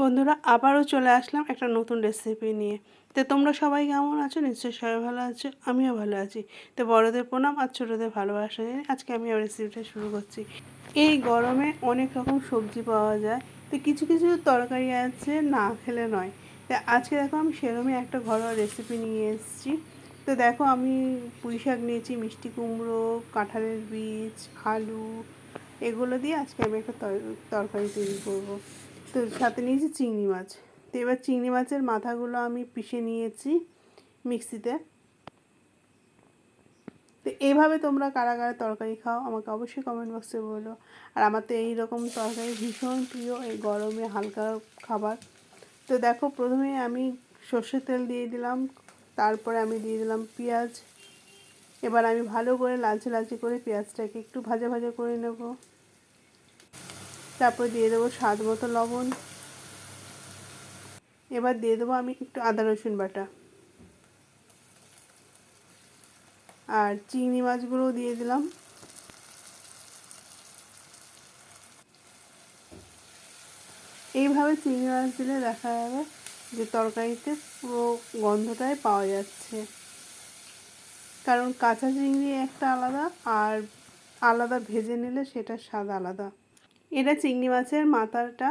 বন্ধুরা, আবারও চলে আসলাম একটা নতুন রেসিপি নিয়ে। তো তোমরা সবাই কেমন আছো? নিশ্চয়ই সবাই ভালো আছো, আমিও ভালো আছি। তো বড়দের প্রণাম আর ছোটোদের ভালোবাসা জানি আজকে আমি আমার রেসিপিটা শুরু করছি। এই গরমে অনেক রকম সবজি পাওয়া যায়। তো কিছু কিছু তরকারি আছে, না খেলে নয়। তো আজকে দেখো আমি সেরকমই একটা ঘরোয়া রেসিপি নিয়ে এসেছি। তো দেখো আমি পুঁই শাক নিয়েছি, মিষ্টি কুমড়ো, কাঁঠালের বীজ, আলু, এগুলো দিয়ে আজকে আমি একটা তরকারি তৈরি করব। তো সাথে নিয়েছি চিংড়ি মাছ। তো এবার চিংড়ি মাছের মাথাগুলো আমি পিষে নিয়েছি মিক্সিতে। তো এইভাবে তোমরা কারা কারা তরকারি খাও আমাকে অবশ্যই কমেন্ট বক্সে বলো। আর আমার তো এইরকম তরকারি ভীষণ প্রিয় এই গরমে হালকা খাবার। তো দেখো প্রথমে আমি সর্ষের তেল দিয়ে দিলাম, তারপরে আমি দিয়ে দিলাম পেঁয়াজ। এবার আমি ভালো করে লালচে লালচে করে পেঁয়াজটাকে একটু ভাজা ভাজা করে নেব। তারপর দিয়ে দেবো স্বাদ মতো লবণ। এবার দিয়ে দেবো আমি একটু আদা রসুন বাটা। আর চিংড়ি মাছগুলোও দিয়ে দিলাম। এইভাবে চিংড়ি মাছ দিলে দেখা যাবে যে তরকারিতে পুরো গন্ধটাই পাওয়া যাচ্ছে। কারণ কাঁচা চিংড়ি একটা আলাদা আর আলাদা ভেজে নিলে সেটার স্বাদ আলাদা। এটা চিংড়ি মাছের মাথাটা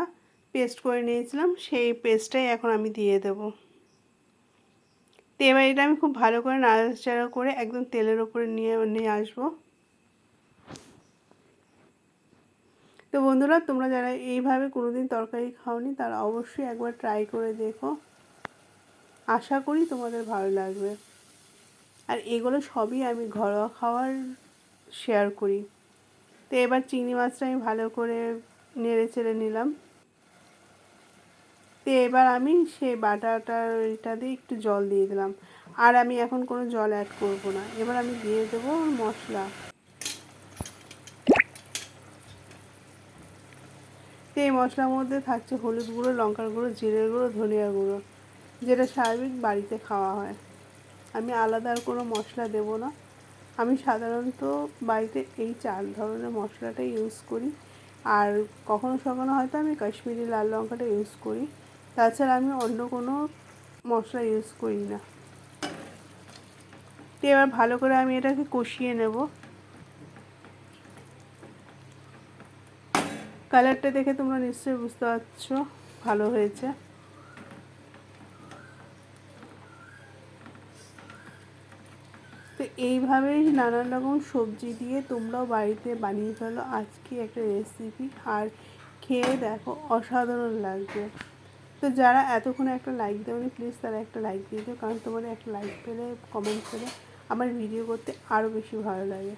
পেস্ট করে নিয়েছিলাম, সেই পেস্টটাই এখন আমি দিয়ে দেব। তো এবার এটা আমি খুব ভালো করে নাড়াচাড়া করে একদম তেলের ওপরে নিয়ে নিয়ে আসব। তো বন্ধুরা, তোমরা যারা এইভাবে কোনোদিন তরকারি খাওনি, তারা অবশ্যই একবার ট্রাই করে দেখো। আশা করি তোমাদের ভালো লাগবে। আর এগুলো সবই আমি ঘরোয়া খাওয়ার শেয়ার করি। তো এবার চিংড়ি মাছটা আমি ভালো করে নেড়ে চেড়ে নিলাম। তো এবার আমি সেই বাটাটা দিয়ে একটু জল দিয়ে দিলাম। আর আমি এখন কোনো জল অ্যাড করব না। এবার আমি দিয়ে দেবো মশলা। তো এই মশলার মধ্যে থাকছে হলুদ গুঁড়ো, লঙ্কার গুঁড়ো, জিরের গুঁড়ো ধনিয়া গুঁড়ো, যেটা স্বাভাবিক বাড়িতে খাওয়া হয়। আমি আলাদা আর কোনো মশলা দেবো না। আমি সাধারণত বাড়িতে এই চার ধরনের মশলাটা ইউজ করি। আর কখনো সখনো হয়তো আমি কাশ্মীরি লাল লঙ্কাটা ইউজ করি। তাছাড়া আমি অন্য কোনো মশলা ইউজ করি না। এবার ভালো করে আমি এটাকে কষিয়ে নেব। কালারটা দেখে তোমরা নিশ্চয়ই বুঝতে পারছ, ভালো হয়েছে। এইভাবেই নানান রকম সবজি দিয়ে তোমরাও বাড়িতে বানিয়ে ফেলো। আজকে একটা রেসিপি আর খেয়ে দেখো, অসাধারণ লাগবে তো যারা এতক্ষণ একটা লাইক দেওনি প্লিজ তারা একটা লাইক দিয়ে দিও, কারণ তোমাদের একটা লাইক পেলে কমেন্ট পেলে আমার ভিডিও করতে আরও বেশি ভালো লাগে।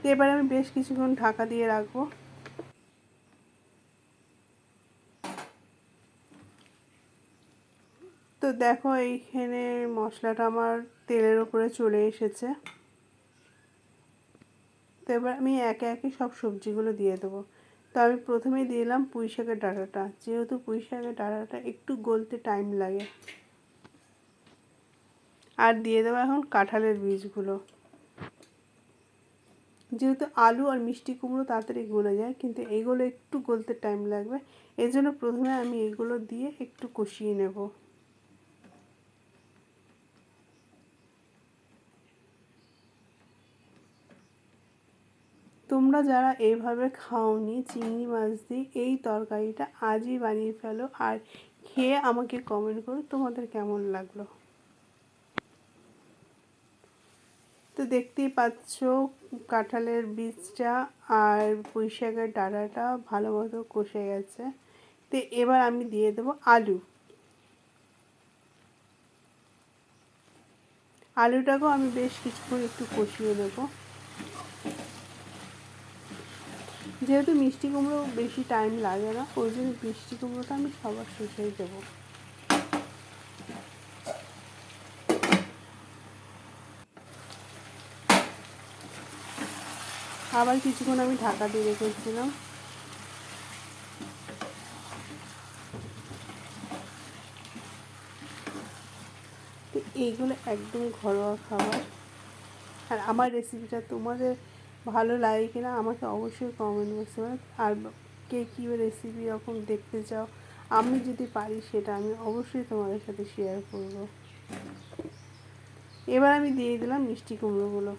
তো এবার আমি বেশ কিছুক্ষণ ঢাকা দিয়ে রাখব। দেখো, এইখানে মশলাটা আমার তেলের উপরে চলে এসেছে। তো এবার আমি একে একে সব সবজিগুলো দিয়ে দেবো। তো আমি প্রথমেই দিলাম পুঁই শাকের ডাঁটাটা। যেহেতু পুঁই শাকের ডাঁটাটা একটু গলতে টাইম লাগে। আর দিয়ে দেবো এখন কাঁঠালের বীজগুলো। যেহেতু আলু আর মিষ্টি কুমড়ো তাড়াতাড়ি গলে যায়, কিন্তু এইগুলো একটু গলতে টাইম লাগবে। এই জন্য প্রথমে আমি এইগুলো দিয়ে একটু কষিয়ে নেব। তোমরা যারা এইভাবে খাওনি চিংড়ি মাছ দিয়ে এই তরকারিটা আজই বানিয়ে ফেলো আর খেয়ে আমাকে কমেন্ট করো তোমাদের কেমন লাগল। তো দেখতেই পাচ্ছ কাঁঠালের বীজটা আর পুঁই শাকের ডাঁটাটা ভালো মতো কষে গেছে। তো এবার আমি দিয়ে দেবো আলু। আলুটাকেও আমি বেশ কিছুক্ষণ একটু কষিয়ে নেব। যেহেতু মিষ্টি কুমড়ো বেশি টাইম লাগে না, ওই জন্য মিষ্টি কুমড়োটা আমি সবার শেষেই দেবো। আবার কিছুক্ষণ আমি ঢাকা দিয়ে রেখেছিলাম। তো এইগুলো একদম ঘরোয়া খাবার। আর আমার রেসিপিটা তোমাদের ভালো লাগে কিনা আমাকে অবশ্যই কমেন্ট বক্সে আর কে কী রেসিপি এরকম দেখতে চাও, আমি যদি পারি সেটা আমি অবশ্যই তোমাদের সাথে শেয়ার করব। এবার আমি দিয়ে দিলাম মিষ্টি কুমড়োগুলো।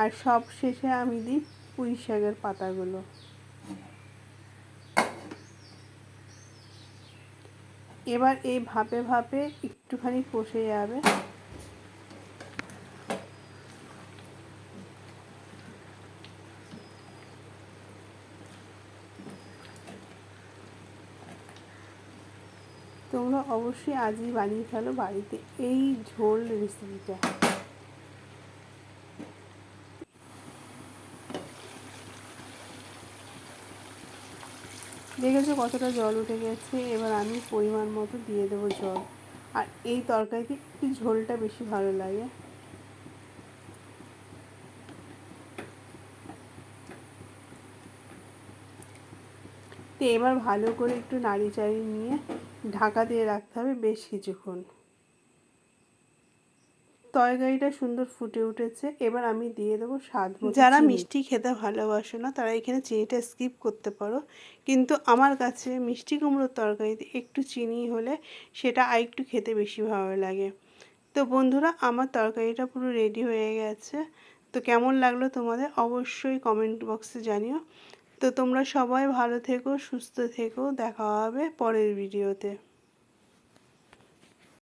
আর সব শেষে আমি দিই পুঁই শাকের পাতাগুলো। এবার এই ভাপে ভাপে একটুখানি কষে যাবে। তোমরা অবশ্যই আজই বানিয়ে ফেলো বাড়িতে এই ঝোল রেসিপিটা দেখেছ কতটা জল উঠে গেছে? এবার আমি পরিমাণ মতো দিয়ে দেবো জল। আর এই তরকারিতে একটু ঝোলটা বেশি ভালো লাগে। তো এবার ভালো করে একটু নাড়ি চাড়ি নিয়ে ঢাকা দিয়ে রাখতে হবে বেশ কিছুক্ষণ। তরকারিটা সুন্দর ফুটে উঠেছে। এবার আমি দিয়ে দেবো স্বাদ যারা মিষ্টি খেতে ভালোবাসে না তারা এখানে চিনিটা স্কিপ করতে পারো। কিন্তু আমার কাছে মিষ্টি কুমড়োর তরকারিতে একটু চিনি হলে সেটা আর একটু খেতে বেশি ভালো লাগে। তো বন্ধুরা আমার তরকারিটা পুরো রেডি হয়ে গেছে। তো কেমন লাগল তোমাদের অবশ্যই কমেন্ট বক্সে জানিও। তো তোমরা সবাই ভালো থেকো সুস্থ থেকো দেখা হবে পরের ভিডিওতে।